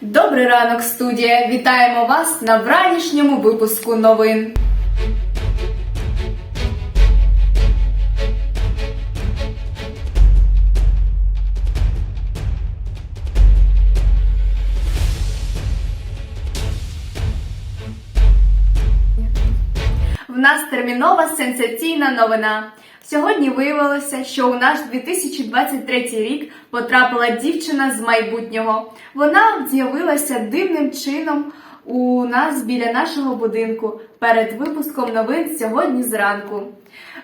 Добрий ранок, студія! Вітаємо вас на вранішньому випуску новин. В нас термінова сенсаційна новина. Сьогодні виявилося, що у наш 2023 рік потрапила дівчина з майбутнього. Вона з'явилася дивним чином у нас біля нашого будинку перед випуском новин сьогодні зранку.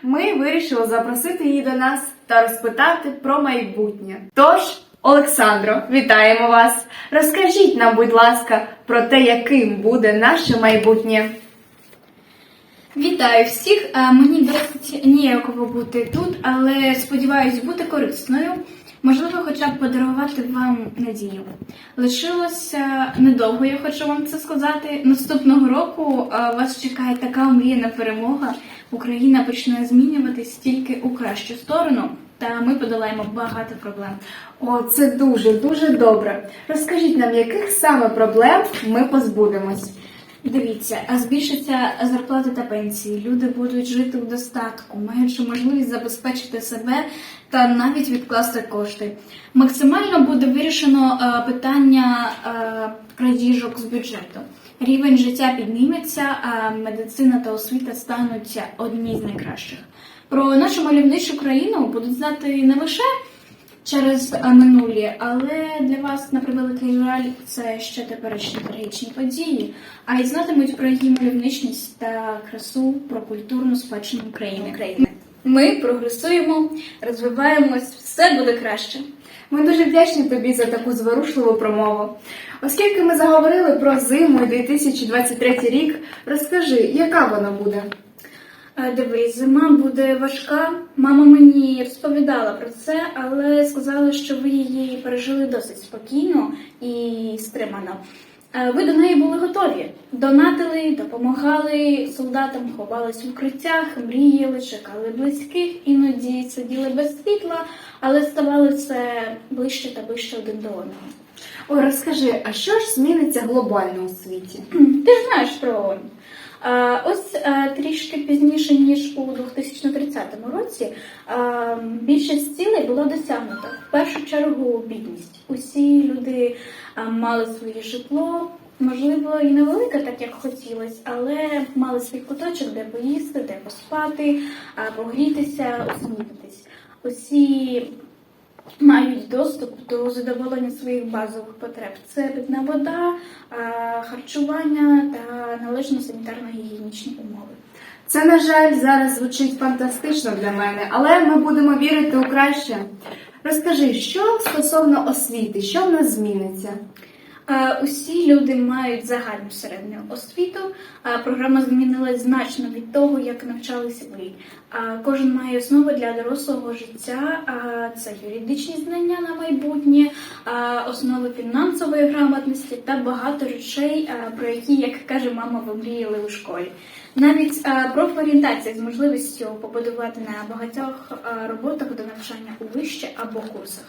Ми вирішили запросити її до нас та розпитати про майбутнє. Тож, Олександро, вітаємо вас! Розкажіть нам, будь ласка, про те, яким буде наше майбутнє. Вітаю всіх! Е, Мені досить ніяково бути тут, але сподіваюсь бути корисною. Можливо, хоча б подарувати вам надію. Лишилося недовго, я хочу вам це сказати. Наступного року е, вас чекає така омріяна перемога. Україна почне змінюватись тільки у кращу сторону, та ми подолаємо багато проблем. О, це дуже дуже добре. Розкажіть нам, яких саме проблем ми позбудемось. Дивіться, а збільшиться зарплати та пенсії. Люди будуть жити в достатку, маючи можливість забезпечити себе та навіть відкласти кошти. Максимально буде вирішено е, питання е, крадіжок з бюджету. Рівень життя підніметься, а медицина та освіта стануть одні з найкращих. Про нашу мальовничу країну будуть знати не лише через е, минулі, але для вас, на превеликий жаль, це ще теперішні трагічні події, а й знатимуть про її мальовничність та красу, про культурну спадщину України. країни. Ми прогресуємо, розвиваємось, все буде краще. Ми дуже вдячні тобі за таку зворушливу промову. Оскільки ми заговорили про зиму і 2023 рік, розкажи, яка вона буде? Е, Дивись, зима буде важка. Мама мені розповідала про це, але сказала, що ви її пережили досить спокійно і стримано. Е, Ви до неї були готові, донатили, допомагали солдатам, ховались в укриттях, мріяли, чекали близьких, іноді сиділи без світла, але ставали все ближче та ближче один до одного. О, розкажи, а що ж зміниться глобально у світі? Ти ж знаєш про ООН. Ось трішки пізніше, ніж у 2030 році, більшість цілей було досягнуто. В першу чергу бідність. Усі люди мали своє житло, можливо, і невелике, так як хотілося, але мали свій куточок, де поїсти, де поспати, погрітися, осмітитись. Усі мають доступ до задоволення своїх базових потреб. Це питна вода, харчування та належно санітарно-гігієнічні умови. Це, на жаль, зараз звучить фантастично для мене, але ми будемо вірити у краще. Розкажи, що стосовно освіти, що в нас зміниться? Е, Усі люди мають загальну середню освіту. Програма змінилась значно від того, як навчалися ви. Е, Кожен має основи для дорослого життя. Це юридичні знання на майбутнє, основи фінансової грамотності та багато речей, е, про які, як каже мама, ви мріяли у школі. Навіть е, профорієнтація з можливістю побудувати на багатьох роботах до навчання у вище або курсах.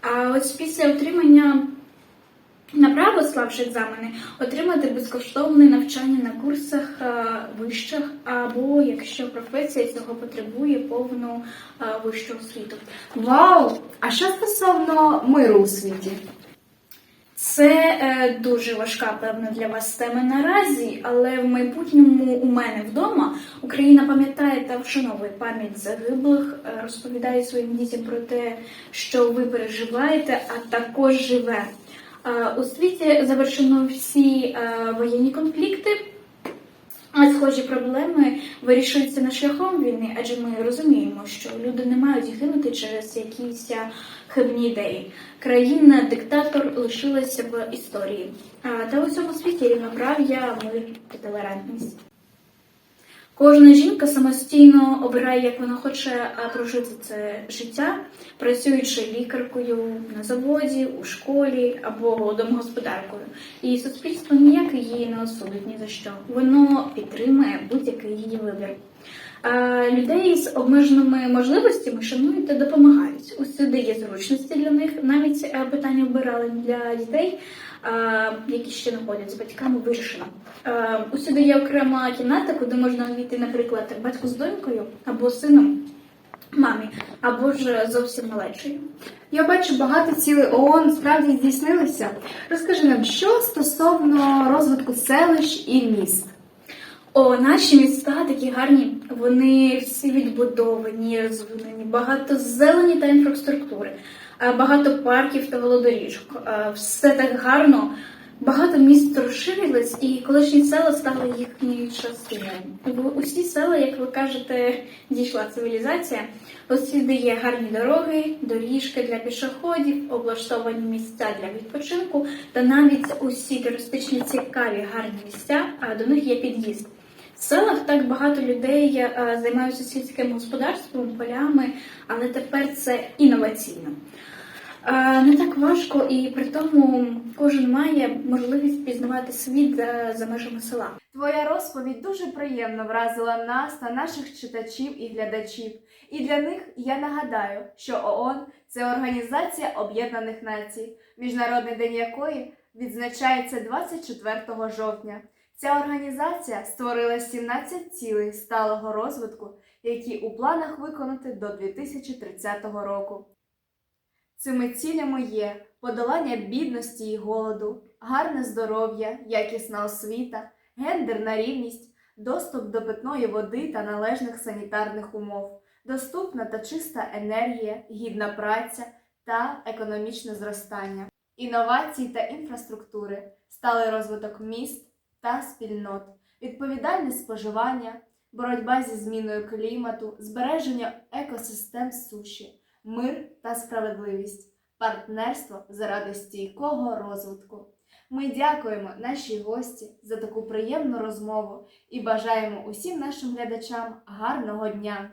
А ось після отримання право екзамени, отримати безкоштовне навчання на курсах е, вищих, або якщо професія цього потребує повну е, вищу освіту. Вау! А що стосовно миру у світі? Це е, дуже важка, певно, для вас тема наразі, але в майбутньому у мене вдома Україна пам'ятає та вшановує пам'ять загиблих, е, розповідає своїм дітям про те, що ви переживаєте, а також живе. Е, у світі завершено всі е, воєнні конфлікти. А схожі проблеми вирішуються не шляхом війни, адже ми розуміємо, що люди не мають гинути через якісь хибні ідеї. Країна диктатор лишилася в історії. Та у цьому світі рівноправ'я, мир та толерантність. Кожна жінка самостійно обирає, як вона хоче прожити це життя, працюючи лікаркою на заводі, у школі або домогосподаркою. І суспільство ніяк її не осудить ні за що. Воно підтримує будь-який її вибір. Людей з обмеженими можливостями шанують та допомагають. Усюди є зручності для них. Навіть е, питання вбиралень для дітей які ще не ходять з батьками, вирішено. Усюди є окрема кімната, куди можна увійти, наприклад, батьку з донькою або сином, мамі, або ж зовсім малечою. Я бачу, багато цілей ООН справді здійснилися. Розкажи нам, що стосовно розвитку селищ і міст. О, наші міста такі гарні. Вони всі відбудовані, розвинені, багато зелені та інфраструктури, е, багато парків та велодоріжок. Е, Все так гарно. Багато міст розширились, і колишні села стали їхньою частиною. В усі села, як ви кажете, дійшла цивілізація. Усюди є гарні дороги, доріжки для пішоходів, облаштовані місця для відпочинку, та навіть усі туристичні цікаві гарні місця, а до них є під'їзд. В селах так багато людей е, займаються сільським господарством, полями, але тепер це інноваційно. Е, Не так важко, і при тому кожен має можливість пізнавати світ за, за межами села. Твоя розповідь дуже приємно вразила нас та наших читачів і глядачів. І для них я нагадаю, що ООН це Організація Об'єднаних Націй, Міжнародний день якої відзначається 24 жовтня. Ця організація створила 17 цілей сталого розвитку, які у планах виконати до 2030 року. Цими цілями є подолання бідності і голоду, гарне здоров'я, якісна освіта, гендерна рівність, доступ до питної води та належних санітарних умов, доступна та чиста енергія, гідна праця та економічне зростання, інновації та інфраструктури, сталий розвиток міст та спільнот, відповідальне споживання, боротьба зі зміною клімату, збереження екосистем суші, мир та справедливість, партнерство заради стійкого розвитку. Ми дякуємо нашій гості за таку приємну розмову і бажаємо усім нашим глядачам гарного дня!